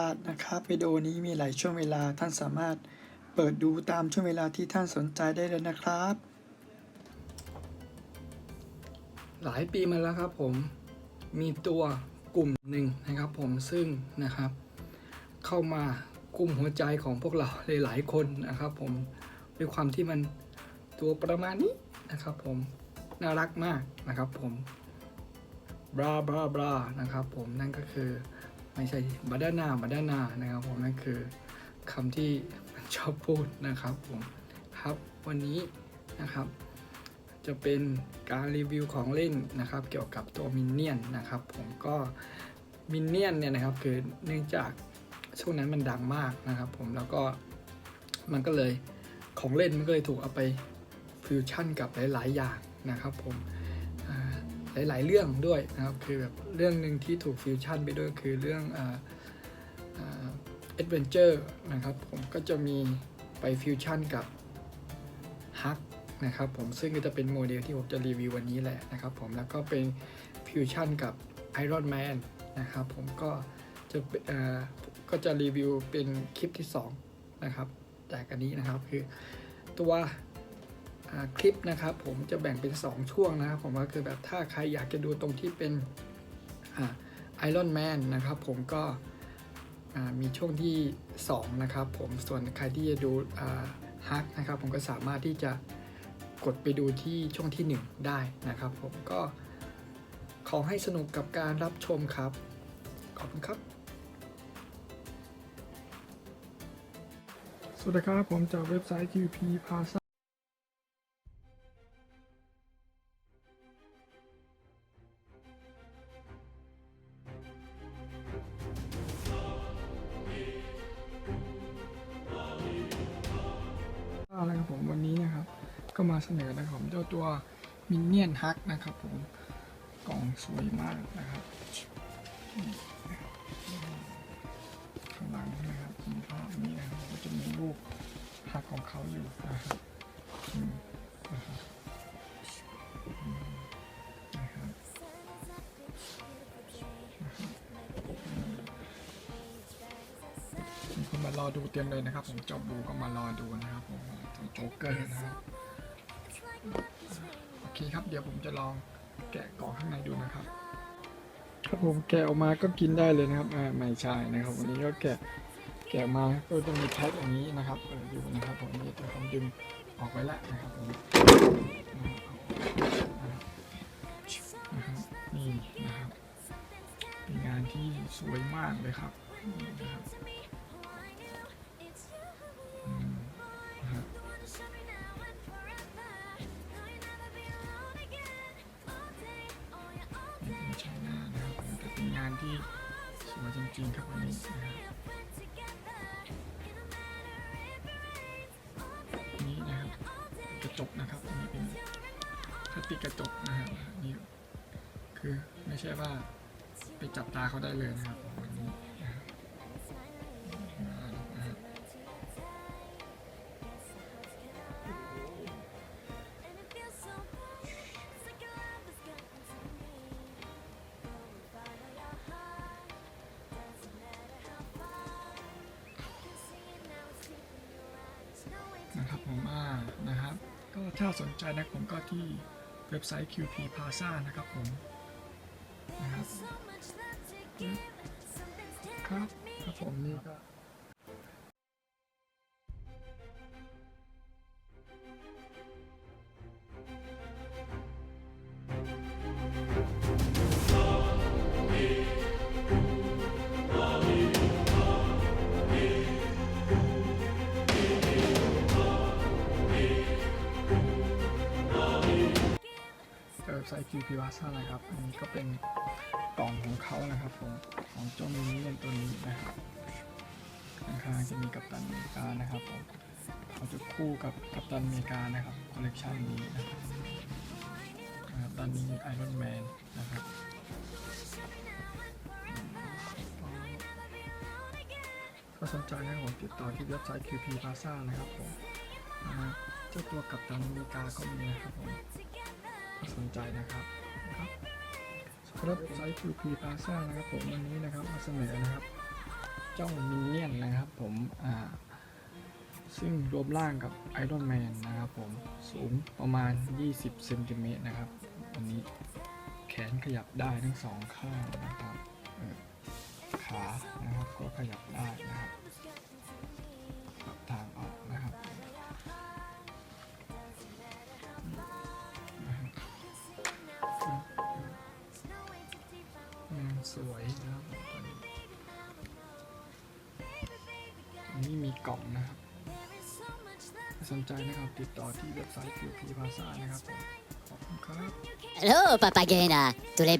าศนะครับวิดีโอนี้มีหลายช่วงเวลาท่านสามารถเปิดดูตามช่วงเวลาที่ท่านสนใจได้เลยนะครับ หลายปีมาแล้วครับผมมีตัวกลุ่มหนึ่งนะครับผมซึ่งนะครับ เข้ามากลุ่มหัวใจของพวกเราหลายๆคนนะครับ ผมด้วยความที่มันตัวประมาณนี้นะครับ ผมน่ารักมากนะครับ ผมบราบราบรานะครับ ผมนั่นก็คือ ไม่ใช่บาดานาบาดานานะครับผมนั่นคือคำที่มันชอบพูดนะครับผมครับวันนี้นะครับ จะเป็นการรีวิวของเล่นนะครับ เกี่ยวกับตัวมินเนี่ยนนะครับ ผมก็มินเนี่ยนเนี่ยนะครับคือเนื่องจากช่วงนั้นมันดังมากนะครับ ผมแล้วก็มันก็เลยของเล่นมันก็เลยถูกเอาไปฟิวชั่นกับหลาย ๆ อย่างนะครับ ผม หลาย ๆ เรื่องด้วยนะครับ คือแบบเรื่องหนึ่งที่ถูกฟิวชั่นไปด้วยคือเรื่องเอ็ดเวนเจอร์นะครับ ผมก็จะมีไปฟิวชั่นกับฮักนะครับผมซึ่งก็จะเป็นโมเดลที่ผมจะรีวิววันนี้แหละนะครับผมแล้วก็เป็นฟิวชั่นกับ Iron Man นะครับผมก็จะก็จะรีวิวเป็นคลิปที่ 2 นะครับ จากอันนี้นะครับคือตัว คลิปนะครับผมจะแบ่งเป็น 2 ช่วงนะครับผมก็คือแบบถ้าใครอยากจะดูตรงที่เป็นไอรอนแมนนะครับผมก็มีช่วงที่ 2 นะครับผมส่วนใครที่จะดูฮักนะครับผมก็สามารถที่จะกดไปดูที่ช่วงที่ 1 ได้นะครับผมก็ขอให้สนุกกับการรับชมครับ ขอบคุณครับ สวัสดีครับ ผมจากเว็บไซต์ QP Plaza ก็มาเสนอนะครับผมเจ้าตัวมินเนี่ยนฮักนะครับผมกล่องสวยมากนะครับข้างหลังนะครับมีภาพนี้นะครับก็จะมีรูปฮักของเขาอยู่นะครับมีคนมารอดูเต็มเลยนะครับ ผมจอบดูก็มารอดูนะครับผมโจ๊กเกอร์นะครับ โอเคครับเดี๋ยวผมจะลองแกะกล่องข้างในดูนะครับครับผมแกะออกมาก็กินได้เลยนะครับอ่าไม่ใช่นะครับวันนี้ก็แกะแกะมาก็จะมีแพ็คอย่างนี้นะครับเปิดดูนะครับผมนี่จะผมดึงออกไปแล้วนะครับผมนี่นะครับเป็นงานที่สวยมากเลยครับนะครับานที่สวยจริงๆครับวันนี้นะนี่นะครับกระจกนะครับอันนี้เป็นพลาสติกกระจกนะครับนี่คือไม่ใช่ว่าไปจับตาเขาได้เลยนะครับ ถ้าสนใจนะผมก็ที่เว็บไซต์ QP Plaza นะครับผมนะครับครับครับผมนี่ก็ เว็บไซต์ QP Plaza นะครับ อันนี้ก็เป็นกล่องของเขานะครับผมของเจ้ามินิเนตัวนี้นะครับข้างๆจะมีกัปตันอเมริกานะครับผมเขาจะคู่กับกัปตันอเมริกานะครับคอลเลกชันนี้นะครับนะครับตอนนี้ไอรอนแมนนะครับก็สนใจนะครับผมติดต่อที่เว็บไซต์ QP Plaza นะครับผมเจ้าตัวกัปตันอเมริกาก็มีนะครับผม สนใจนะครับนะครับสำหรับไซต์ QP Plaza นะครับผมวันนี้นะครับมาเสนอนะครับ เจ้ามินเนี่ยนนะครับผมอ่าซึ่งรวมร่างกับไอรอนแมนนะครับผมสูงประมาณ 20เซนติเมตรนะครับอันนี้แขนขยับได้ทั้งสองข้างนะครับขานะครับก็ขยับได้นะครับ สวยนะครับนี้มีกล่องนะครับสนใจนะครับติดต่อที่เว็บไซต์ QP ภาษานะครับผมขอบคุณครับ Hello, Papagena. Tous les